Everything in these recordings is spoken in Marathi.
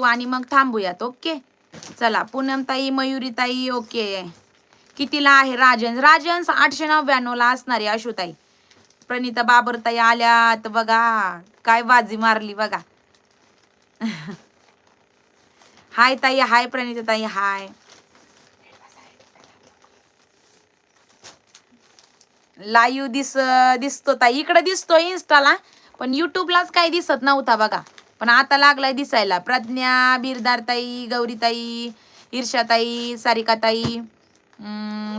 घेऊ आणि मग थांबूयात ओके? चला पूनमताई मयुरीताई ओके. कितीला आहे राजन राजन आठशे नव्याण्णवला असणारे आशुताई प्रणिता बाबरताई आल्यात बघा. काय बाजी मारली बघा. हाय ताई हाय प्रणिता ताई हाय. लाईव्ह दिस दिसतो ताई. इकडे दिसतो इन्स्टाला पण युट्यूबलाच काही दिसत नव्हता बघा. पण आता लागलाय दिसायला. प्रज्ञा बिरदारताई गौरीताई ईर्षाताई सारिकाताई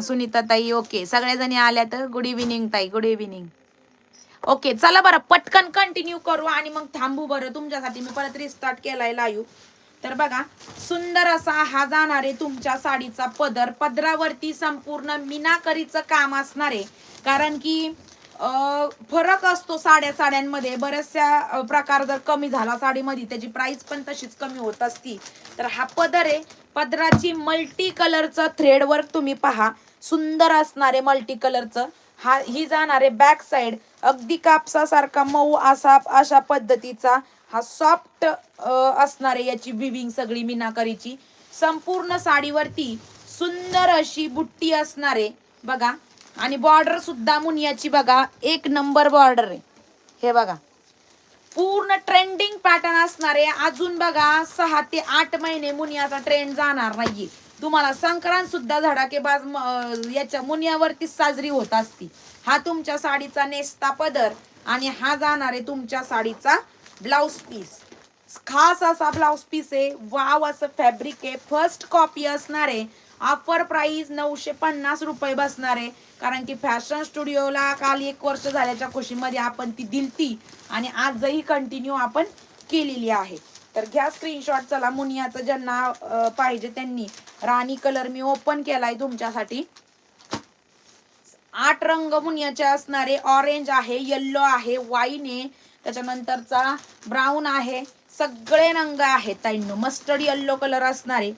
सुनीताताई ओके. सगळ्याजणी आल्या तर गुड इव्हिनिंग ताई. गुड इव्हिनिंग ओके चला बरं पटकन कंटिन्यू करू आणि मग थांबू बरं. तुमच्यासाठी मी परत रिस्टार्ट केलाय लाईव्ह तर बघा सुंदर असा हा जाणारे तुमच्या साडीचा पदर. पदरावरती संपूर्ण मीनाकरीचं काम असणार आहे. कारण की फरक असतो साड्या साड्यांमध्ये. बऱ्याचशा प्रकार जर कमी झाला साडीमध्ये त्याची प्राइस पण तशीच कमी होत असती. तर हा पदर आहे. पदराची मल्टी कलरचं थ्रेड वर्क तुम्ही पहा. सुंदर असणारे मल्टी कलरचं हा ही जाणारे बॅक साईड अगदी कापसासारखा मऊ असा अशा पद्धतीचा हा सॉफ्ट असणार आहे याची विविंग सगळी मीनाकरीची. संपूर्ण साडीवरती सुंदर अशी बुट्टी असणारे. बघा आणि बॉर्डर सुद्धा मुनियाची बघा एक नंबर बॉर्डर आहे. हे बघा. पूर्ण ट्रेंडिंग पॅटर्न असणारे अजून बघा सहा ते आठ महिने मुनियाचा ट्रेंड जाणार नाहीये. तुम्हाला संक्रांत सुद्धा धडाकेबाज याच्या मुनियावरतीच साजरी होत असती. हा तुमच्या साडीचा नेस्ता पदर आणि हा जाणार आहे तुमच्या साडीचा ब्लाउज पीस खास असा ब्लाउज पीस आहे. वाव असं फॅब्रिक आहे. फर्स्ट कॉपी असणार आहे. ऑफर प्राईस नऊशे पन्नास रुपये बसणार. आहे कारण की फॅशन स्टुडिओला काल एक वर्ष झाल्याच्या खुशीमध्ये आपण ती दिलती आणि आजही कंटिन्यू आपण केलेली आहे. तर घ्या स्क्रीनशॉट चला मुनियाचं ज्यांना पाहिजे त्यांनी. राणी कलर मी ओपन केलाय तुमच्यासाठी. आठ रंग मुनियाचे असणारे ऑरेंज आहे येल्लो आहे वाईन आहे. त्याच्यानंतरचा ब्राऊन आहे. सगळे रंग आहेत ताईंनो. मस्टर्ड येल्लो कलर असणारे.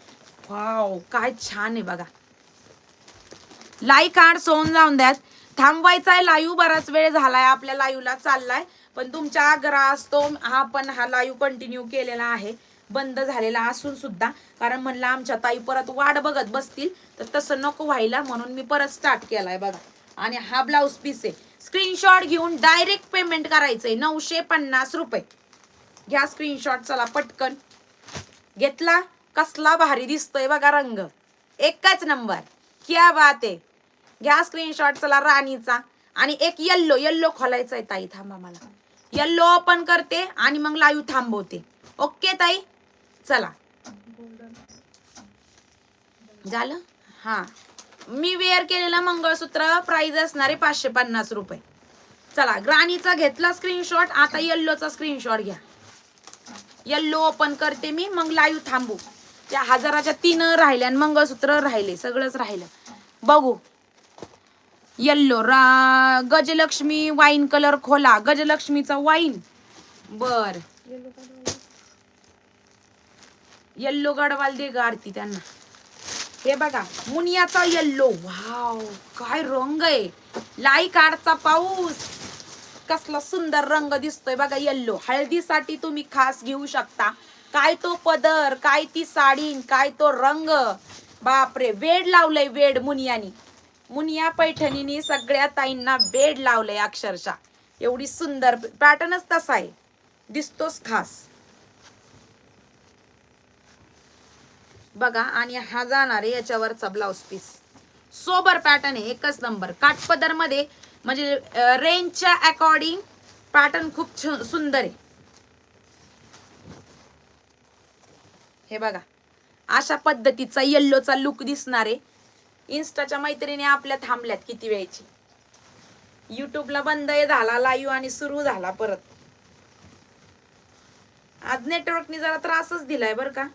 वाव काय छान आहे बघा. लाईक आड सोन जाऊन द्यात. थांबवायचा आहे लाईव्ह बराच वेळ झालाय आपल्या लाईव्हला चाललाय. पण तुमचा आग्रह असतो हा पण हा लाईव्ह कंटिन्यू केलेला आहे. बंद झालेला असून सुद्धा. कारण म्हणलं आमच्या ताई परत वाट बघत बसतील. तर तसं नको व्हायला म्हणून मी परत स्टार्ट केलाय बघा. आणि हा ब्लाऊज पीस आहे. स्क्रीनशॉट घेऊन डायरेक्ट पेमेंट करायचंय. नऊशे पन्नास रुपये. घ्या स्क्रीनशॉट चला पटकन. घेतला? कसला भारी दिसतोय बघा रंग. एकच नंबर. क्या बात आहे. घ्या स्क्रीनशॉट चला राणीचा. आणि एक येल्लो येल्लो खोलायचा आहे ताई थांबा मला. येल्लो ओपन करते आणि मग लाईव्ह थांबवते. ओके ताई? चला. झालं? हा. मी वेअर केलेलं मंगळसूत्र प्राइस असणार आहे पाचशे पन्नास रुपये. चला राणीचा घेतला स्क्रीनशॉट आता येल्लोचा स्क्रीनशॉट घ्या. येल्लो ओपन करते मी मग लाईव्ह थांबू. त्या हजाराच्या तीन राहिल्या आणि मंगळसूत्र राहिले सगळंच राहिलं. बघू. येल्लो रा गजलक्ष्मी वाईन कलर खोला. गजलक्ष्मीचा वाईन बर. येल्लो गडवाल दे ग आरती त्यांना. हे बघा मुनियाचा येल्लो वाव काय रंग आहे. लाई काढचा पाऊस. कसला सुंदर रंग दिसतोय बघा येल्लो हळदीसाठी तुम्ही खास घेऊ शकता. काय तो पदर काय ती साडी काय तो रंग? बापरे वेड लावलंय वेड मुनियानी. मुनिया पैठणीनी सगळ्या ताईंना बेड लावलंय अक्षरशः. एवढी सुंदर पॅटर्नच तसा आहे. दिसतोच खास. बघा आणि हा जाणार आहे याच्यावरचा ब्लाउज पीस सोबर पॅटर्न आहे एकच नंबर काठपदरमध्ये म्हणजे रेंजच्या अकॉर्डिंग पॅटर्न खूप छ- सुंदर आहे. हे बघा. अशा पद्धतीचा येल्लोचा लुक दिसणार आहे. इन्स्टाच्या मैत्रिणी आपल्या थांबल्यात किती वेळची? युट्यूबला बंद झाला लाईव्ह आणि सुरू झाला परत. आज नेटवर्कनी जरा त्रासच दिलाय बरं का.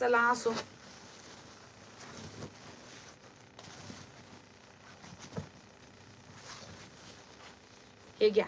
चला असो. हे घ्या.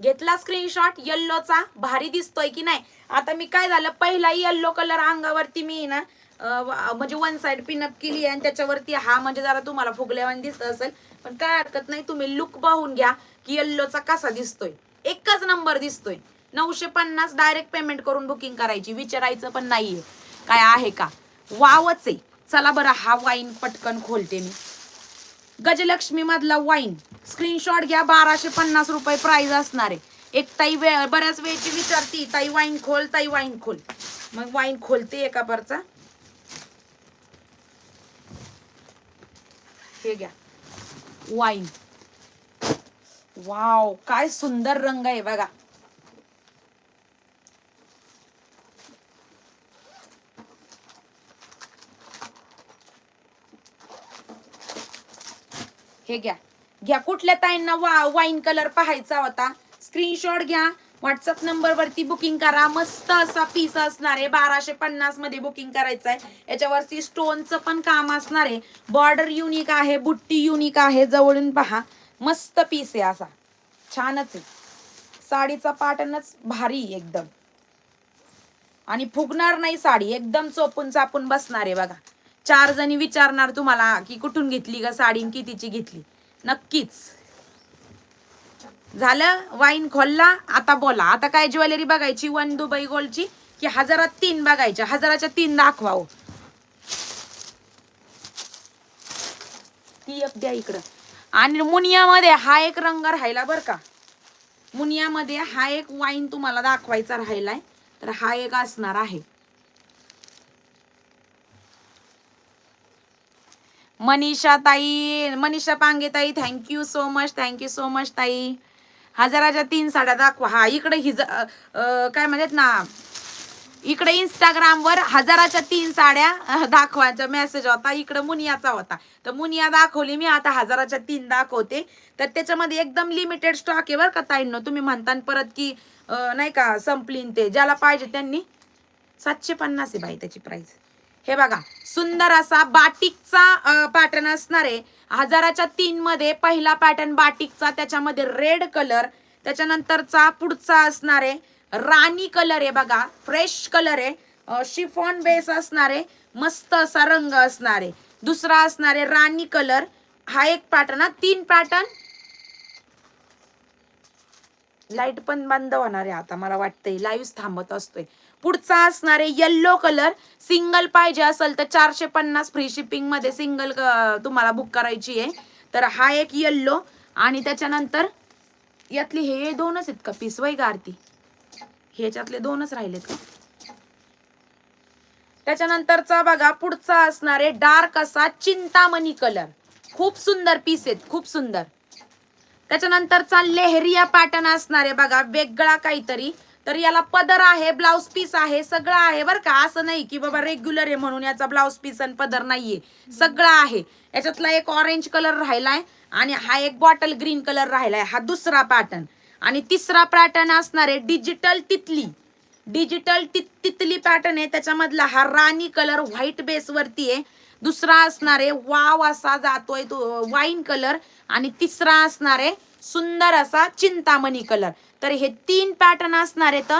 घेतला स्क्रीनशॉट येल्लोचा भारी दिसतोय की नाही? आता मी काय झालं पहिला येल्लो कलर अंगावरती मी ना म्हणजे वन साइड पिनअप केली आहे आणि त्याच्यावरती हा म्हणजे जरा तुम्हाला फुगल्यावान दिसत असेल. पण काय हरकत नाही तुम्ही लुक पाहून घ्या की येल्लोचा कसा दिसतोय. एकच नंबर दिसतोय. नऊशे पन्नास डायरेक्ट पेमेंट करून बुकिंग करायची. विचारायचं पण नाहीये. काय आहे का? वावच आहे. चला बरं हा वाईन पटकन खोलते मी. गजलक्ष्मी मधला वाईन स्क्रीनशॉट घ्या बाराशे पन्नास रुपये प्राइस असणार आहे. एक ताई वेळ बऱ्याच वेळची विचारती ताई वाईन खोल ताई वाईन खोल. मग वाईन खोलते एका परचा हे घ्या. वाईन वाव काय सुंदर रंग आहे बघा. हे घ्या. घ्या. कुठल्या ताईंना वा वाईन कलर पाहायचा होता? स्क्रीनशॉट घ्या. व्हॉट्सअप नंबर वरती बुकिंग करा. मस्त असा पीस असणार आहे. बाराशे पन्नासमध्ये बुकिंग करायचं आहे याच्यावरती स्टोनचं पण काम असणार आहे. बॉर्डर युनिक आहे बुट्टी युनिक आहे. जवळून पहा. मस्त पीस आहे असा. छानच आहे. साडीचा पॅटर्नच भारी आहे एकदम. आणि फुगणार नाही साडी. एकदम चोपून चापून बसणार आहे बघा. चार जणी विचारणार तुम्हाला की कुठून घेतली ग साडी आणि कितीची घेतली. नक्कीच. झालं? वाईन खोलला? आता बोला. आता काय ज्वेलरी बघायची? वन दुबई गोल्डची? की हजारात तीन बघायच्या? हजाराच्या तीन दाखवा हो. ती अप द्या इकडं. आणि मुनियामध्ये हा एक रंग राहिला बर का. मुनियामध्ये हा एक वाईन तुम्हाला दाखवायचा राहिलाय. तर हा एक असणार आहे. मनीषा ताई मनीषा पांगे ताई thank you so much thank you so much ताई. हजाराच्या तीन साड्या दाखवा. हा इकडे हिज काय म्हणतात ना इकडे इंस्टाग्रामवर हजाराच्या तीन साड्या दाखवायचा मेसेज होता. इकडे मुनियाचा होता. तर मुनिया दाखवली मी आता हजाराच्या तीन दाखवते. तर त्याच्यामध्ये एकदम लिमिटेड स्टॉक आहे बरं का ताईंनो. तुम्ही म्हणता परत की नाही का संपलीन ते. ज्याला पाहिजे त्यांनी. सातशे पन्नास आहे बाई त्याची प्राईस हे बघा सुंदर असा बाटिकचा पॅटर्न असणार आहे. हजाराच्या तीन मध्ये पहिला पॅटर्न बाटिकचा त्याच्यामध्ये रेड कलर त्याच्यानंतरचा पुढचा असणार आहे. राणी कलर आहे बघा फ्रेश कलर आहे. शिफॉन बेस असणार आहे. मस्त असा रंग असणार आहे. दुसरा असणार आहे राणी कलर हा एक पॅटर्न हा तीन पॅटर्न लाइट पण बंद होणार आहे आता मला वाटतंय. लाईव्ह थांबत असतोय. पुढचा असणार आहे येल्लो कलर सिंगल पाहिजे असेल तर चारशे पन्नास फ्री शिपिंगमध्ये सिंगल तुम्हाला बुक करायची आहे. तर हा एक येल्लो आणि त्याच्यानंतर यातली हे दोनच आहेत का पीस वय गारती ह्याच्यातले दोनच राहिलेत का? त्याच्यानंतरचा बघा पुढचा असणार आहे डार्क असा चिंतामणी कलर खूप सुंदर पीस आहेत खूप सुंदर. त्याच्यानंतरचा लेहरिया पॅटर्न असणार आहे बघा वेगळा काहीतरी. तर याला पदर आहे ब्लाऊज पीस आहे सगळं आहे बरं का. असं नाही की बाबा रेग्युलर आहे म्हणून याचा ब्लाऊज पीस आणि पदर नाहीये. सगळं आहे. याच्यातला एक ऑरेंज कलर राहिलाय आणि हा एक बॉटल ग्रीन कलर राहिलाय. हा दुसरा पॅटर्न आणि तिसरा पॅटर्न असणार आहे डिजिटल तितली. डिजिटल ति तितली पॅटर्न आहे. त्याच्यामधला हा राणी कलर व्हाईट बेस वरती आहे. दुसरा असणार आहे वाव असा जातोय तो वाईन कलर आणि तिसरा असणार आहे सुंदर असा चिंतामणी कलर तर हे तीन पॅटर्न असणार आहेत.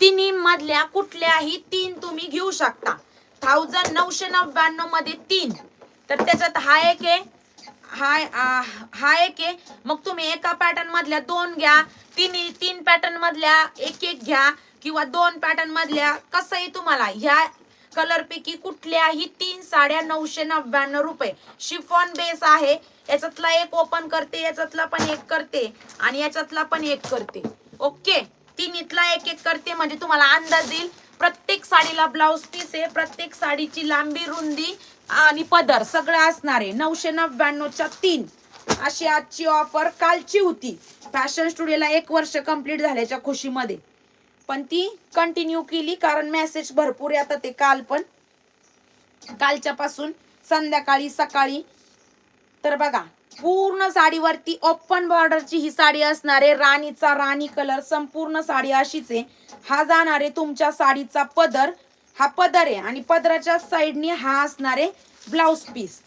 तिन्ही मधल्या कुठल्याही तीन तुम्ही घेऊ शकता. थाउजंड नऊशे नव्याण्णवमध्ये तीन. तर त्याच्यात हा एक आहे हा हा एक आहे. मग तुम्ही एका पॅटर्न मधल्या दोन घ्या. तिन्ही तीन पॅटर्न मधल्या एक एक घ्या. किंवा दोन पॅटर्न मधल्या कसंही तुम्हाला ह्या कलर पैकी कुठल्याही तीन साड्या नऊशे नव्याण्णव रुपये. शिफॉन बेस आहे. याच्यातला एक ओपन करते याच्यातला पण एक करते. आणि याच्यातला पण एक करते. ओके तिन्हीतला एक एक करते म्हणजे तुम्हाला अंदाज येईल प्रत्येक साडीला ब्लाऊज पीस आहे प्रत्येक साडीची लांबी रुंदी आणि पदर सगळं असणार आहे. नऊशे नव्याण्णवच्या तीन. अशी आजची ऑफर कालची होती. फॅशन स्टुडिओला एक वर्ष कंप्लीट झाल्याच्या खुशीमध्ये. पण ती कंटिन्यू केली कारण मेसेज भरपूर येतात ते काल पण. कालच्या पासून संध्याकाळी सकाळी. तर बघा पूर्ण साडीवरती ओपन बॉर्डरची ही साडी असणार आहे. राणीचा राणी कलर संपूर्ण साडी अशीच आहे. हा जाणार आहे तुमच्या साडीचा पदर. हा पदर आहे आणि पदराच्या साईडनी हा असणार आहे ब्लाऊज पीस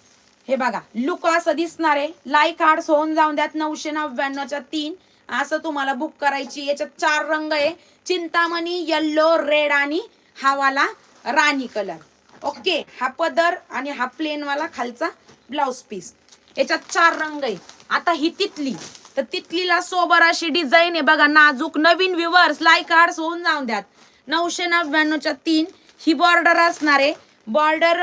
हे बघा लुक असं दिसणार आहे. लाईक हार्ड्स होऊन जाऊन द्यात. नऊशे नव्याण्णवच्या तीन. असं तुम्हाला बुक करायची याच्यात चार रंग आहे. चिंतामणी येल्लो रेड आणि हा वाला राणी कलर ओके हा पदर आणि हा प्लेनवाला खालचा ब्लाऊज पीस याच्यात चार रंग आहे आता ही तितली तर तिथलीला सोबर अशी डिझाईन आहे. बघा नाजूक नवीन व्ह्युअर्स लाईक आर्ट्स होऊन जाऊन द्यात. नऊशे नव्याण्णवच्या तीन ही बॉर्डर असणार आहे. बॉर्डर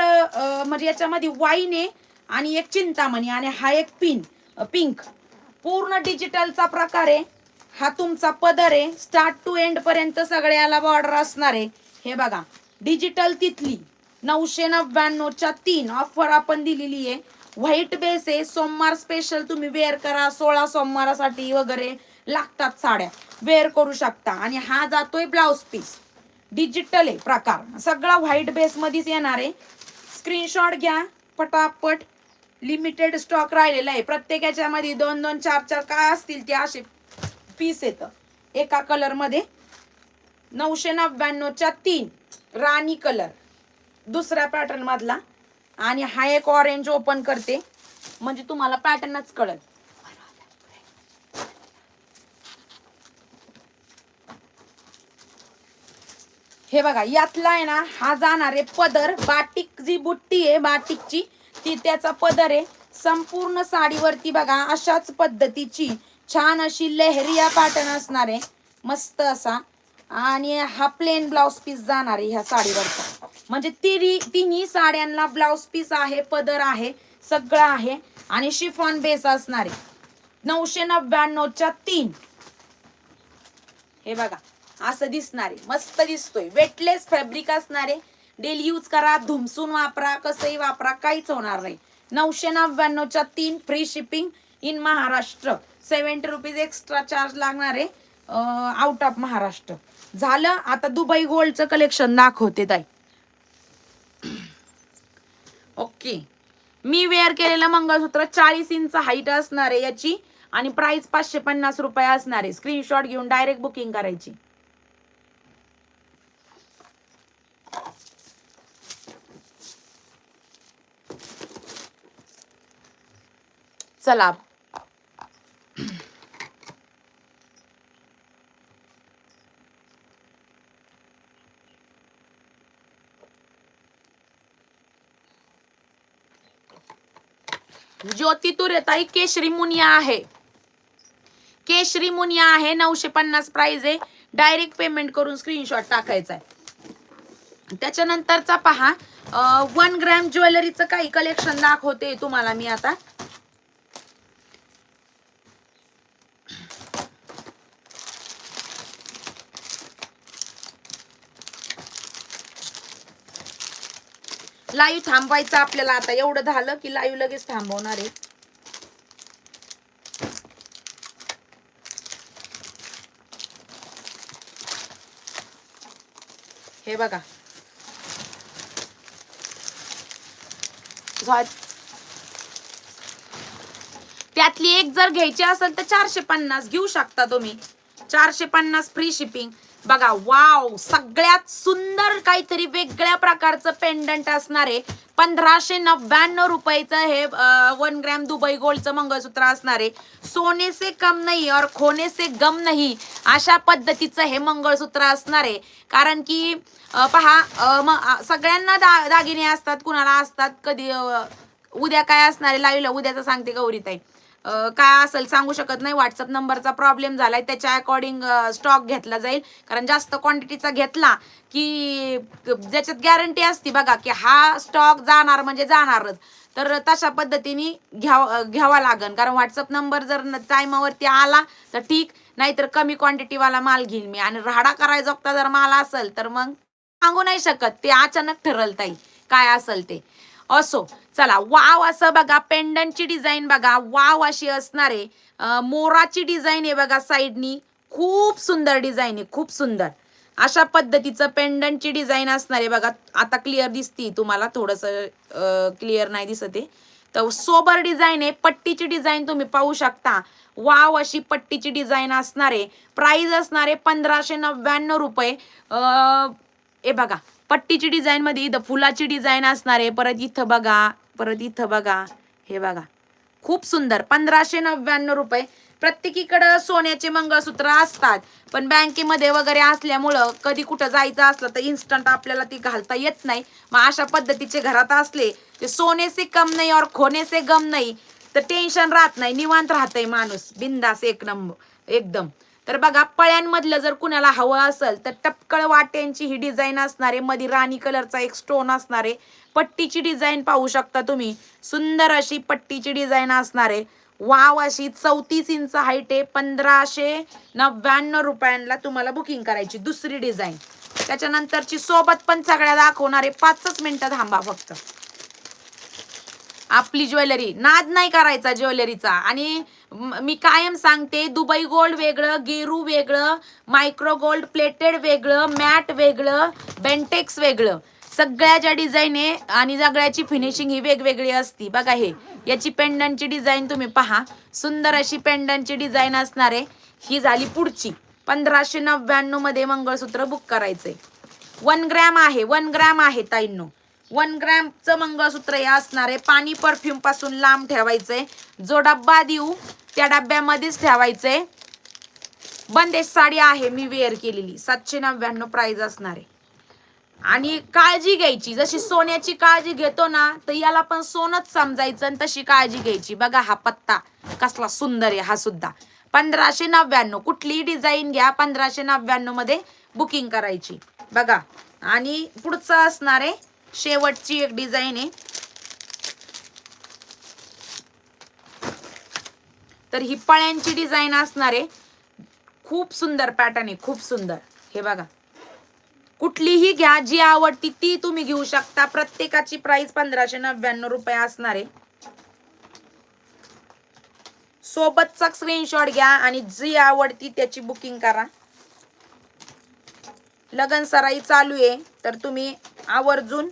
म्हणजे याच्यामध्ये वाईन आहे आणि एक चिंतामणी आणि हा एक पिन पिंक पूर्ण डिजिटलचा प्रकार आहे. हा तुमचा पदर आहे. स्टार्ट टू एंड पर्यंत सगळ्याला बॉर्डर असणार आहे. हे बघा डिजिटल तिथली. नऊशे नव्याण्णवच्या तीन ऑफर आपण दिलेली आहे. व्हाईट बेस आहे. सोमवार स्पेशल तुम्ही वेअर करा. सोळा सोमवारासाठी वगैरे लागतात साड्या. वेअर करू शकता. आणि हा जातोय ब्लाउज पीस डिजिटल आहे प्रकार. सगळा व्हाईट बेसमध्येच येणार आहे. स्क्रीनशॉट घ्या. पटापट. लिमिटेड स्टॉक राहिलेला आहे. प्रत्येक याच्यामध्ये दोन दोन चार चार काय असतील ते असे पीस येतं. एका कलरमध्ये नऊशे नव्याण्णवच्या तीन. राणी कलर दुसऱ्या पॅटर्न मधला आणि हा एक ऑरेंज ओपन करते. म्हणजे तुम्हाला पॅटर्नच कळल. हे बघा यातला आहे ना हा जाणार आहे पदर बाटिक जी बुट्टी आहे बाटिकची ती त्याचा पदर आहे. संपूर्ण साडीवरती बघा अशाच पद्धतीची छान अशी लेहरिया पॅटर्न असणार आहे. मस्त असा. आणि हा प्लेन ब्लाउज पीस जाणार आहे ह्या साडीवरचा. म्हणजे तिरी तिन्ही साड्यांना ब्लाउज पीस आहे पदर आहे सगळं आहे आणि शिफॉन बेस असणार आहे. नऊशे नव्याण्णवच्या तीन. हे बघा असं दिसणार आहे. मस्त दिसतोय. वेटलेस फॅब्रिक असणारे डेली यूज करा धुमसून वापरा कसंही वापरा काहीच होणार नाही. नऊशे नव्याण्णवच्या तीन free shipping in Maharashtra seventy rupees extra charge लागणार आहे आउट ऑफ महाराष्ट्र झालं आता दुबई गोल्डचं कलेक्शन दाखवते ताई. ओके. मी वेअर केलेलं मंगळसूत्र चाळीस इंच हाईट असणार आहे याची आणि प्राइस पाचशे पन्नास रुपये असणार आहे. स्क्रीनशॉट घेऊन डायरेक्ट बुकिंग करायची. चला. ज्योती तुरेताई केशरी मुनिया आहे. केशरी मुनिया आहे नऊशे पन्नास प्राइज आहे. डायरेक्ट पेमेंट करून स्क्रीनशॉट टाकायचा आहे. त्याच्यानंतरचा पहा वन ग्रॅम ज्वेलरीचं काही कलेक्शन दाखवते तुम्हाला मी आता. लाईव्ह थांबवायचं आपल्याला आता. एवढं झालं की लाईव्ह लगेच थांबवणार आहे. हे बघा. त्यातली एक जर घ्यायची असेल तर चारशे पन्नास घेऊ शकता तुम्ही. चारशे पन्नास फ्री शिपिंग बघा वाव सगळ्यात सुंदर काहीतरी वेगळ्या प्रकारचं पेंडंट असणार आहे. पंधराशे नव्याण्णव रुपयाचं हे वन ग्रॅम दुबई गोल्डचं मंगळसूत्र असणार आहे. सोने से कम नाही और खोने से गम नाही अशा पद्धतीचं हे मंगळसूत्र असणार आहे. कारण की पहा म- सगळ्यांना दा दागिने असतात कुणाला असतात कधी उद्या काय असणार आहे? लाईव्हला उद्याचं सांगते गौरीताई. काय असेल सांगू शकत नाही. व्हॉट्सअप नंबरचा प्रॉब्लेम झालाय. त्याच्या अकॉर्डिंग स्टॉक घेतला जाईल. कारण जास्त क्वांटिटीचा घेतला की ज्याच्यात गॅरंटी असते बघा की हा स्टॉक जाणार म्हणजे जाणारच. तर तशा पद्धतीने घ्यावा घ्यावा लागेल कारण व्हॉट्सअप नंबर जर टायमावरती आला तर ठीक. नाहीतर कमी क्वांटिटीवाला माल घेईन मी. आणि राहाडा करायचा जर माल असेल तर मग सांगू नाही शकत. ते अचानक ठरल ताई. काय असेल ते. असो. चला वाव असं बघा पेंडंटची डिझाईन बघा वाव अशी असणार आहे. मोराची डिझाईन आहे बघा साईडनी. खूप सुंदर डिझाईन आहे खूप सुंदर. अशा पद्धतीचं पेंडंटची डिझाईन असणार आहे बघा. आता क्लिअर दिसते तुम्हाला थोडंसं क्लिअर नाही दिसत आहे. तर सोबर डिझाईन आहे पट्टीची डिझाईन तुम्ही पाहू शकता. वाव अशी पट्टीची डिझाईन असणार आहे. प्राईज असणार आहे पंधराशे नव्याण्णव रुपये. हे बघा पट्टीची डिझाईनमध्ये इथं फुलाची डिझाईन असणार आहे. परत इथं बघा परत इथं बघा हे बघा. खूप सुंदर पंधराशे नव्याण्णव रुपये. प्रत्येकीकडं सोन्याचे मंगळसूत्र असतात पण बँकेमध्ये वगैरे असल्यामुळं कधी कुठं जायचं असलं तर इन्स्टंट आपल्याला ती घालता येत नाही. मग अशा पद्धतीचे घरात असले ते सोने से कम नाही और खोने से गम नाही. तर टेन्शन राहत नाही निवांत राहतंय माणूस. बिंदास एक नंबर एकदम. तर बघा पळ्यांमधलं जर कुणाला हवं असेल तर टपकळ वाट्यांची ही डिझाईन असणारे मध्ये राणी कलरचा एक स्टोन असणार आहे पट्टीची डिझाईन पाहू शकता तुम्ही. सुंदर अशी पट्टीची डिझाईन असणार आहे. वाव अशी चौतीस इंच हाईट आहे. पंधराशे नव्याण्णव रुपयांना तुम्हाला बुकिंग करायची दुसरी डिझाईन. त्याच्यानंतरची सोबत पण सगळ्या दाखवणार आहे. पाचच मिनिटं थांबा फक्त. आपली ज्वेलरी. नाद नाही करायचा ज्वेलरीचा. आणि मी कायम सांगते दुबई गोल्ड वेगळं गेरू वेगळं मायक्रो गोल्ड प्लेटेड वेगळं मॅट वेगळं बेंटेक्स वेगळं. सगळ्या ज्या डिझाईन आहे आणि सगळ्याची फिनिशिंग ही वेगवेगळी असती. बघा हे याची पेंडनची डिझाईन तुम्ही पहा. सुंदर अशी पेंडनची डिझाईन असणार आहे. ही झाली पुढची. पंधराशे नव्याण्णवमध्ये मंगळसूत्र बुक करायचंय. वन ग्रॅम आहे वन ग्रॅम आहे ताईंनो. वन ग्रॅमचं मंगळसूत्र हे असणार आहे. पाणी परफ्यूमपासून लांब ठेवायचंय. जो डब्बा देऊ त्या डब्यामध्येच ठेवायचंय. बंदेश साडी आहे मी वेअर केलेली. सातशे नव्याण्णव प्राईज असणार आहे. आणि काळजी घ्यायची. जशी सोन्याची काळजी घेतो ना तर याला पण सोनच समजायचं आणि तशी काळजी घ्यायची. बघा हा पत्ता कसला सुंदर आहे हा सुद्धा. पंधराशे नव्याण्णव कुठलीही डिझाईन घ्या पंधराशे नव्याण्णवमध्ये बुकिंग करायची. बघा. आणि पुढचं असणार आहे शेवटची एक डिझाईन आहे. तर ही पळ्यांची डिझाईन असणार आहे. खूप सुंदर पॅटर्न आहे खूप सुंदर. हे बघा. कुठलीही घ्या जी आवडती ती तुम्ही घेऊ शकता. प्रत्येकाची प्राइस पंधराशे नव्याण्णव रुपये असणार आहे. सोबतचा स्क्रीनशॉट घ्या आणि जी आवडती त्याची बुकिंग करा. लगन सराई चालू आहे तर तुम्ही आवर्जून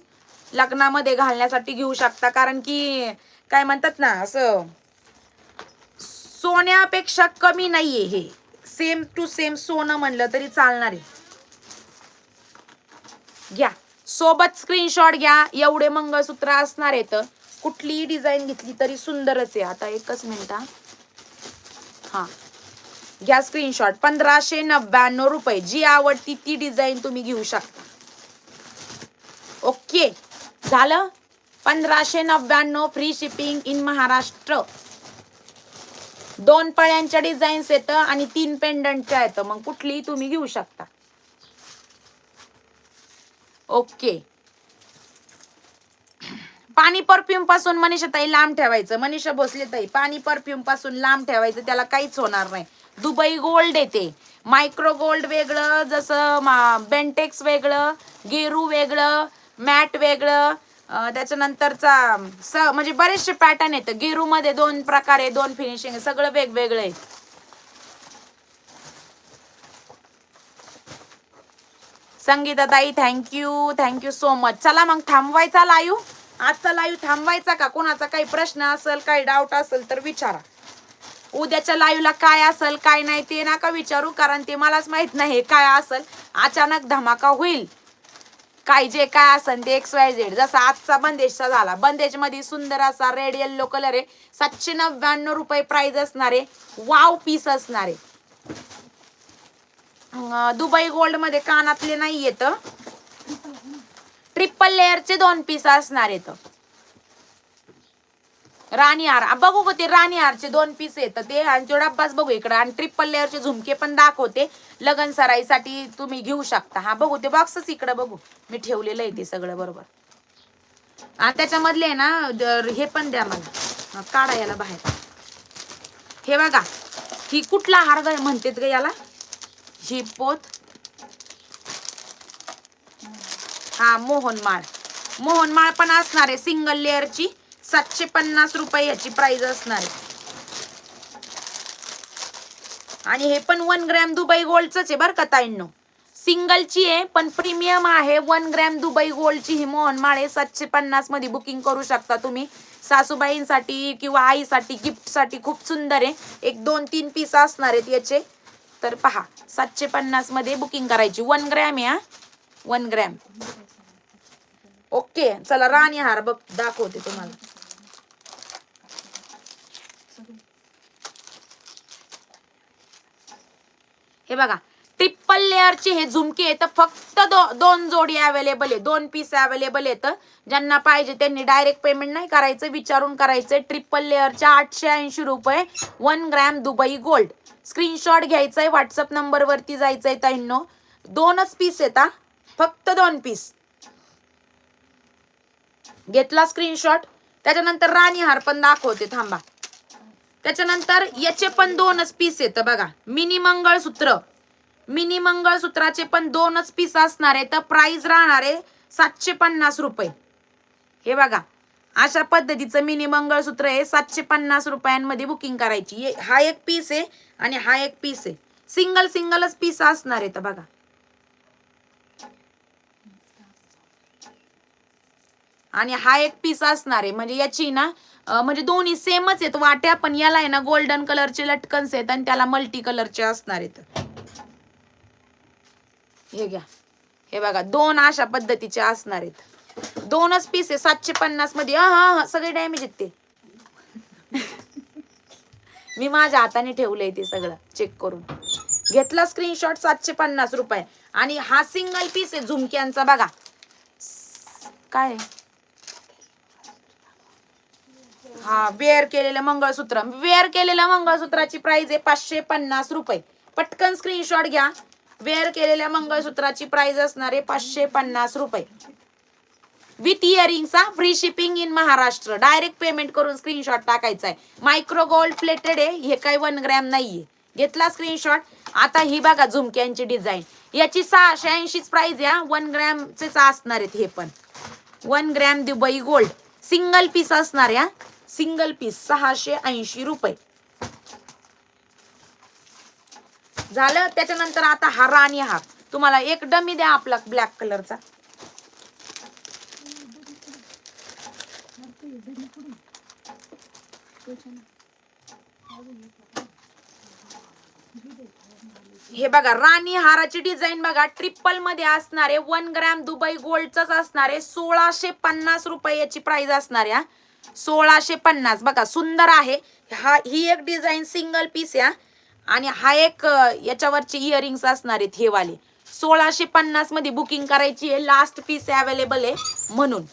लग्नामध्ये घालण्यासाठी घेऊ शकता. कारण की काय म्हणतात ना असं सोन्यापेक्षा कमी नाहीये हे. सेम टू सेम सोनं म्हणलं तरी चालणार आहे. घ्या. सोबत स्क्रीनशॉट घ्या. एवढे मंगळसूत्र असणार आहेत. कुठलीही डिझाईन घेतली तरी सुंदरच आहे. आता एकच मिनिट हा. घ्या स्क्रीनशॉट पंधराशे नव्याण्णव रुपये. जी आवडती ती डिझाईन तुम्ही घेऊ शकता. ओके. झालं? पंधराशे नव्याण्णव फ्री शिपिंग इन महाराष्ट्र. दोन पळ्यांच्या डिझाईन्स येतं आणि तीन पेंडंटच्या येतं मग कुठलीही तुम्ही घेऊ शकता. ओके. पाणी परफ्यूमपासून मनीषा ताई लांब ठेवायचं. मनीषा भोसले ताई पाणी परफ्यूमपासून लांब ठेवायचं. त्याला काहीच होणार नाही. दुबई गोल्ड येते. मायक्रो गोल्ड वेगळं जसं मा बेंटेक्स वेगळं गेरू वेगळं मॅट वेगळं त्याच्यानंतरचा स म्हणजे बरेचसे पॅटर्न येतं. गेरूमध्ये दोन प्रकार आहे दोन फिनिशिंग सगळं वेगवेगळं. आहे संगीताताई thank you thank you so much चला मग थांबवायचा लाईव्ह आजचा लाईव्ह थांबवायचा का? कोणाचा काही प्रश्न असेल काही डाऊट असेल तर विचारा. उद्याच्या लाईव्हला काय असेल काय नाही ते नका विचारू कारण ते मलाच माहीत नाही काय असेल. अचानक धमाका होईल. काय जे काय असेल ते एक्स वाय झेड जसा आजचा बंदेजचा झाला. बंदेजमध्ये सुंदर असा रेड येल्लो कलर आहे. सातशे नव्याण्णव रुपये प्राईज असणारे. वाव पीस असणारे. दुबई गोल्डमध्ये कानातले नाही येत. ट्रिपल लेअरचे दोन पीस असणार येत राणी हार. बघू ग ते राणी हारचे दोन पीस येतं ते आणि तो डब्बाच बघू इकडं. आणि ट्रिपल लेअरचे झुमके पण दाखवते. लगन सराईसाठी तुम्ही घेऊ शकता. हा बघू ते बॉक्सच इकडं बघू. मी ठेवलेलं आहे ते सगळं बरोबर. आणि त्याच्यामधले आहे ना हे पण द्या मला. काढा याला बाहेर. हे बघा. ही कुठला हार म्हणतेत म्हणतात ग याला? ही पोत हा मोहनमाळ मोहनमाळ पण असणार आहे सिंगल लेअरची सातशे पन्नास रुपये याची प्राइस असणार आहे. आणि हे पण वन ग्रॅम दुबई गोल्डच आहे बरं का ताईंनो. सिंगलची आहे पण प्रीमियम आहे. वन ग्रॅम दुबई गोल्डची ही मोहनमाळ आहे. सातशे पन्नासमध्ये बुकिंग करू शकता तुम्ही. सासूबाईंसाठी किंवा आईसाठी गिफ्टसाठी खूप सुंदर आहे. एक दोन तीन पीस असणार आहेत याचे. तर पहा सातशे पन्नासमध्ये बुकिंग करायची. वन ग्रॅम या. वन ग्रॅम ओके चला राणी हार बघ दाखवते तुम्हाला. हे बघा ट्रिपल लेअरचे हे झुमके आहेत फक्त दो दोन जोडी अवेलेबल आहे दोन पीस अवेलेबल आहेत. ज्यांना पाहिजे त्यांनी डायरेक्ट पेमेंट नाही करायचं विचारून करायचं ट्रिपल लेअरच्या आठशे ऐंशी रुपये one gram Dubai gold screenshot घ्यायचा आहे व्हॉट्सअप नंबरवरती जायचं आहे ताईंनो. दोनच पीस आहेत हा. फक्त दोन पीस घेतला स्क्रीनशॉट त्याच्यानंतर राणी हार पण दाखवते थांबा. त्याच्यानंतर याचे पण दोनच पीस येतं बघा. मिनी मंगळसूत्र. मिनी मंगळसूत्राचे पण दोनच पीस असणार आहे. तर प्राइस राहणार आहे सातशे पन्नास रुपये. हे बघा अशा पद्धतीचं मिनी मंगळसूत्र आहे. सातशे पन्नास रुपयांमध्ये बुकिंग करायची. हा एक पीस आहे आणि हा एक पीस आहे. सिंगल सिंगलच पीस असणार आहे तर बघा. आणि हा एक पीस असणार आहे. म्हणजे याची ना म्हणजे दोन्ही सेमच आहेत. वाट्या पण याला आहे ना गोल्डन कलरचे लटकन्स आहेत आणि त्याला मल्टी कलरचे असणार आहेत. हे घ्या. हे बघा दोन अशा पद्धतीचे असणार आहेत. दोनच पीस आहे सातशे पन्नासमध्ये. हा हा सगळे डॅमेज आहेत ते. मी माझ्या हाताने ठेवलंय ते सगळं चेक करून. घेतला स्क्रीनशॉट सातशे पन्नास रुपये. आणि हा सिंगल पीस आहे झुमक्यांचा बघा. काय? हा वेअर केलेलं मंगळसूत्र. वेअर केलेल्या मंगळसूत्राची प्राइस आहे पाचशे पन्नास रुपये. पटकन स्क्रीनशॉट घ्या. वेअर केलेल्या मंगळसूत्राची प्राइस असणार आहे पाचशे पन्नास रुपये. With इयरिंगचा free shipping in Maharashtra. Direct payment करून स्क्रीनशॉट टाकायचा आहे मायक्रो गोल्ड प्लेटेड आहे हे काही वन ग्रॅम नाहीये. घेतला स्क्रीनशॉट आता ही बघा झुमक्यांची डिझाईन याची सहाशे ऐंशीच प्राइस या वन ग्रॅमचेच असणार आहेत हे पण. One gram Dubai gold single piece असणार या सिंगल पीस सहाशे ऐंशी रुपये. झालं त्याच्यानंतर आता हा राणी हा तुम्हाला एक डमी द्या आपला ब्लॅक कलरचा हे बघा राणी हाराची डिझाईन बघा ट्रिपलमध्ये असणारे वन ग्रॅम दुबई गोल्डच असणारे सोळाशे पन्नास रुपये याची प्राइस असणार सोळाशे पन्नास. बघा सुंदर आहे. हा ही एक डिझाईन सिंगल पीस या आणि हा एक याच्यावरचे इयरिंग्स असणार आहेत हे वाले सोळाशे पन्नासमध्ये बुकिंग करायची आहे लास्ट पीस अवेलेबल आहे म्हणून.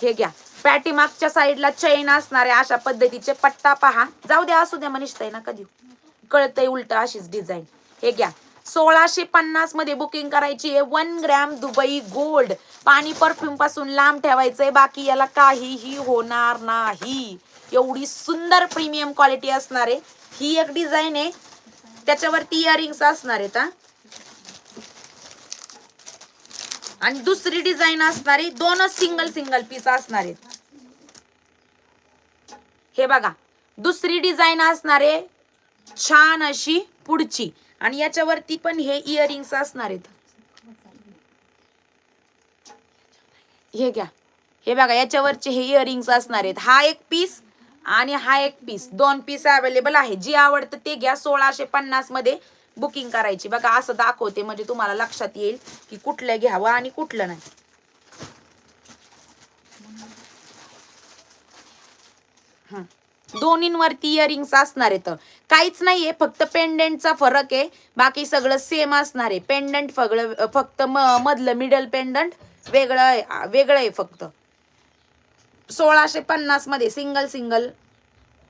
हे घ्या. पॅटीमागच्या साईडला चैन असणार आहे अशा पद्धतीचे पट्टा पहा. जाऊ द्या असू द्या मनीषताई ना कधी कळतंय उलट अशीच डिझाईन हे घ्या. सोळाशे पन्नासमध्ये बुकिंग करायची आहे वन ग्रॅम दुबई गोल्ड पाणी परफ्यूमपासून लांब ठेवायचंय बाकी याला काहीही होणार नाही. एवढी सुंदर प्रीमियम क्वालिटी असणार आहे. ही एक डिझाईन आहे. त्याच्यावरती इयरिंग्स असणार आहेत आणि दुसरी डिझाईन असणारी दोनच सिंगल सिंगल पीस असणार आहेत. हे बघा दुसरी डिझाईन असणार आहे छान अशी पुढची. आणि याच्यावरती पण हे इयरिंग्स असणार आहेत. हे घ्या. हे बघा याच्यावरचे हे इयरिंग्स असणार आहेत. हा एक पीस आणि हा एक पीस दोन पीस अवेलेबल आहे. जी आवडतं ते घ्या सोळाशे पन्नासमध्ये बुकिंग करायची. बघा असं दाखवते. म्हणजे तुम्हाला लक्षात येईल की कुठलं घ्यावं आणि कुठलं नाही. दोन्हींवरती इयरिंग्स असणार आहेत. काहीच नाहीये फक्त पेंडंटचा फरक आहे. बाकी सगळं सेम असणार आहे. पेंडंट फगळं फक्त मधलं मिडल पेंडंट वेगळं आहे वेगळं आहे फक्त. सोळाशे पन्नासमध्ये सिंगल सिंगल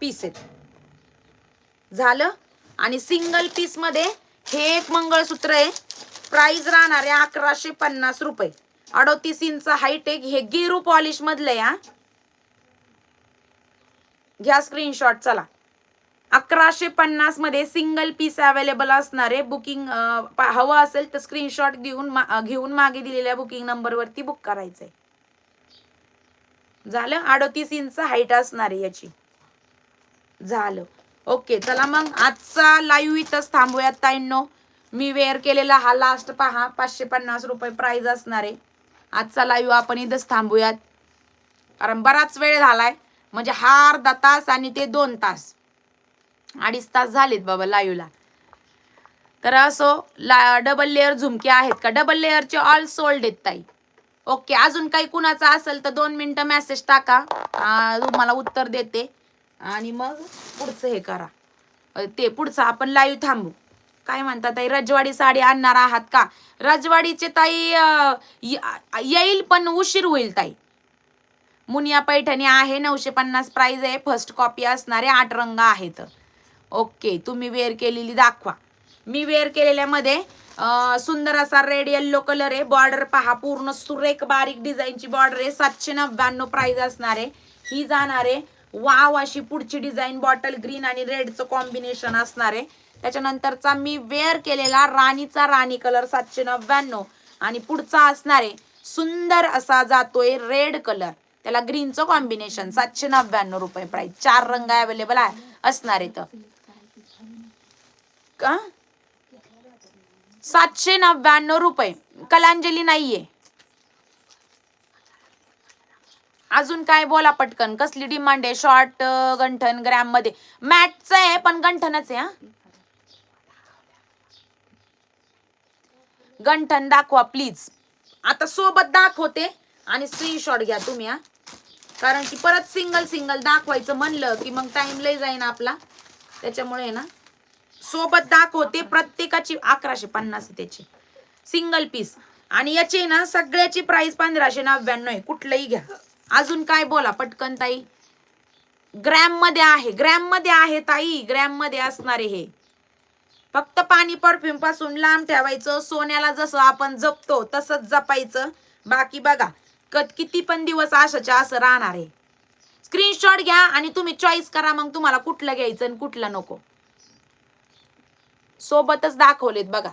पीस आहेत. झालं? आणि सिंगल पीसमध्ये हे एक मंगळसूत्र आहे. प्राईज राहणार आहे अकराशे पन्नास रुपये. अडोतीस इंच हायटेक हे गिरू पॉलिश मधलं या घ्या स्क्रीनशॉट चला. अकराशे पन्नासमध्ये सिंगल पीस अवेलेबल असणार आहे. बुकिंग हवं असेल तर स्क्रीनशॉट घेऊन मा- घेऊन मागे दिलेल्या बुकिंग नंबरवरती बुक करायचंय. झालं? अडोतीस इंच हाईट असणार आहे याची. झालं. ओके चला मग. आजचा लाईव्ह इथंच थांबूयात ताईंनो. मी वेअर केलेला हा लास्ट पहा पाचशे पन्नास रुपये प्राईज असणार आहे. आजचा लाईव्ह आपण इथंच थांबूयात. कारण बराच वेळ झालाय. म्हणजे हा अर्धा तास आणि ते दोन तास. अडीच तास झालेत बाबा लाईव्हला तर असो ला डबल लेअर झुमके आहेत का? डबल लेअरचे ऑल सोल्ड आहेत ताई. ओके अजून काही कुणाचा असेल तर दोन मिनटं मेसेज टाका. तुम्हाला उत्तर देते. आणि मग पुढचं हे करा. ते पुढचं आपण लाईव्ह थांबू. काय म्हणतात ताई रजवाडी साडी आणणार आहात का? रजवाडीचे ताई येईल पण उशीर होईल ताई. मुनिया पैठणी आहे नऊशे पन्नास प्राईज आहे. फर्स्ट कॉपी असणारे आठ रंग आहेत. ओके तुम्ही वेअर केलेली दाखवा. मी वेअर केलेल्यामध्ये सुंदर असा रेड येल्लो कलर आहे. बॉर्डर पहा पूर्ण सुरेख बारीक डिझाईनची बॉर्डर आहे. सातशे नव्याण्णव प्राइस असणार आहे. ही जाणार आहे. वाव अशी पुढची डिझाईन बॉटल ग्रीन आणि रेडचं कॉम्बिनेशन असणार आहे. त्याच्यानंतरचा मी वेअर केलेला राणीचा राणी कलर सातशे नव्याण्णव. आणि पुढचा असणार आहे. सुंदर असा जातोय रेड कलर त्याला ग्रीनचं कॉम्बिनेशन सातशे नव्याण्णव रुपये प्राइस चार रंग अवेलेबल आहे. असणार आहे तर का? सातशे नव्याण्णव रुपये. कलांजली नाहीये. अजून काय बोला पटकन. कसली डिमांड आहे? शॉर्ट गंठन ग्रॅममध्ये. मॅटच आहे पण गंठनच आहे हा. गंठन दाखवा प्लीज आता सोबत दाखवते आणि स्क्रीनशॉट घ्या तुम्ही हा. कारण की परत सिंगल सिंगल दाखवायचं म्हणलं की मग टाइम लय जाईन आपला. त्याच्यामुळे ना सोबत दाखवते प्रत्येकाची अकराशे पन्नास त्याची. सिंगल पीस आणि याची ना सगळ्याची प्राइस पंधराशे नव्याण्णव आहे. कुठलंही घ्या. अजून काय बोला पटकन ताई? ग्रॅममध्ये आहे. ग्रॅममध्ये आहे ताई. ग्रॅममध्ये असणारे हे. फक्त पाणी परफ्यूमपासून लांब ठेवायचं. सोन्याला जसं आपण जपतो तसंच जपायचं. बाकी बघा कत किती पण दिवस अशाच्या असं राहणार आहे. स्क्रीनशॉट घ्या आणि तुम्ही चॉईस करा मग तुम्हाला कुठलं घ्यायचं आणि कुठलं नको. सोबतच दाखवलेत बघा.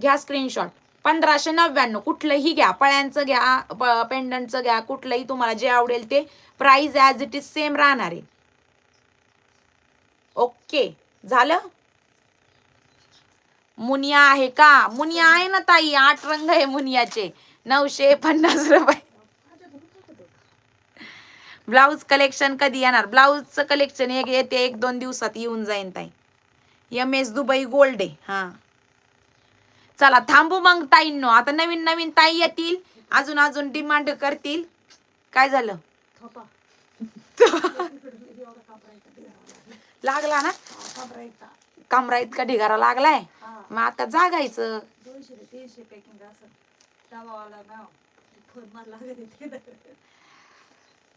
घ्या स्क्रीनशॉट पंधराशे नव्याण्णव कुठलंही घ्या. पळ्यांचं घ्या प- पेंडंटचं घ्या कुठलंही तुम्हाला जे आवडेल ते price as it is same राहणार आहे. ओके झालं? मुनिया आहे का? मुनिया आहे ना ताई? आठ रंग आहे मुनियाचे. नऊशे पन्नास रुपये. ब्लाऊज कलेक्शन कधी येणार? ब्लाऊजचं कलेक्शन एक येते एक दोन दिवसात येऊन जाईन ताई. एम एस दुबई गोल्ड आहे. हा. चला थांबू मग ताईंनो. आता नवीन नवीन ताई येतील. अजून अजून डिमांड करतील. काय झालं? लागला ना? कमरा इतका ढिगारा लागलाय? मग आता जागायचं.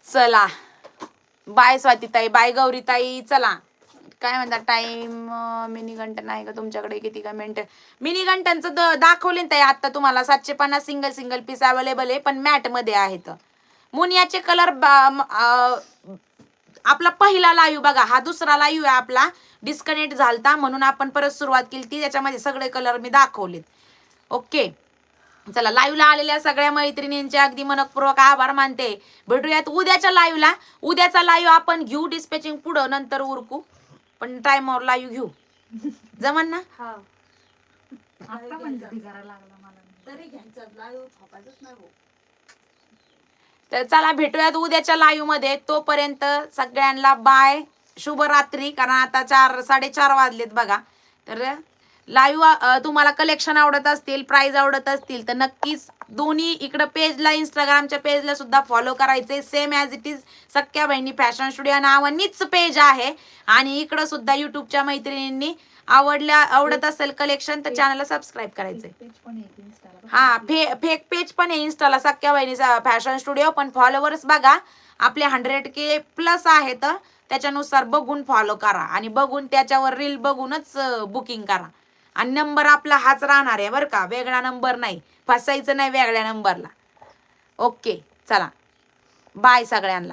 चला. बाय स्वातीताई बाय गौरीताई चला. काय म्हणतात टाइम मिनी घंटन आहे का तुमच्याकडे? किती का मिनिट मिनी घंटनचं द- दाखवले ताई आत्ता तुम्हाला सातशे पन्नास सिंगल सिंगल पीस अवेलेबल आहे पण मॅटमध्ये आहेत. मुनियाचे कलर आपला पहिला लाईव्ह बघा हा दुसरा लाईव्ह आहे आपला. डिस्कनेक्ट झालता म्हणून आपण परत सुरुवात केली. ती त्याच्यामध्ये सगळे कलर मी दाखवलेत. ओके चला लाईव्हला आलेल्या सगळ्या मैत्रिणींचे अगदी मनपूर्वक आभार मानते. भेटूयात उद्याच्या लाईव्हला उद्याचा लाईव्ह आपण घेऊ डिस्पॅचिंग पुढं नंतर उरकू. पण टाइमवर लाईव्ह घेऊ. जमन ना? हा. आता ढिगारा लागला मला. तरी घ्यायचं. लाईव्ह थापायचंच नाही भाऊ तर चला भेटूयात उद्याच्या लाईव्हमध्ये. तोपर्यंत सगळ्यांना बाय शुभरात्री कारण आता चार साडेचार वाजलेत बघा. तर लाईव्ह तुम्हाला कलेक्शन आवडत असतील प्राइस आवडत असतील तर नक्कीच दोन्ही इकडं पेजला इंस्टाग्रामच्या पेजला सुद्धा फॉलो करायचे. सेम ॲज इट इज सख्या बहिणी फॅशन स्टुडिओ नावानीच पेज आहे. आणि इकडं सुद्धा युट्यूबच्या मैत्रिणींनी आवडल्या आवडत असेल कलेक्शन तर चॅनलला सबस्क्राईब इंस्टाला हा फे फेक पेज पण आहे इंस्टाला सख्या बहिणीचा फॅशन स्टुडिओ पण फॉलोवर्स बघा आपले हंड्रेड के प्लस आहेत. त्याच्यानुसार बघून फॉलो करा. आणि बघून त्याच्यावर रील बघूनच बुकिंग करा. आणि नंबर आपला हाच राहणार आहे बरं का. वेगळा नंबर नाही. फसायचं नाही वेगळ्या नंबरला. ओके चला. बाय सगळ्यांना.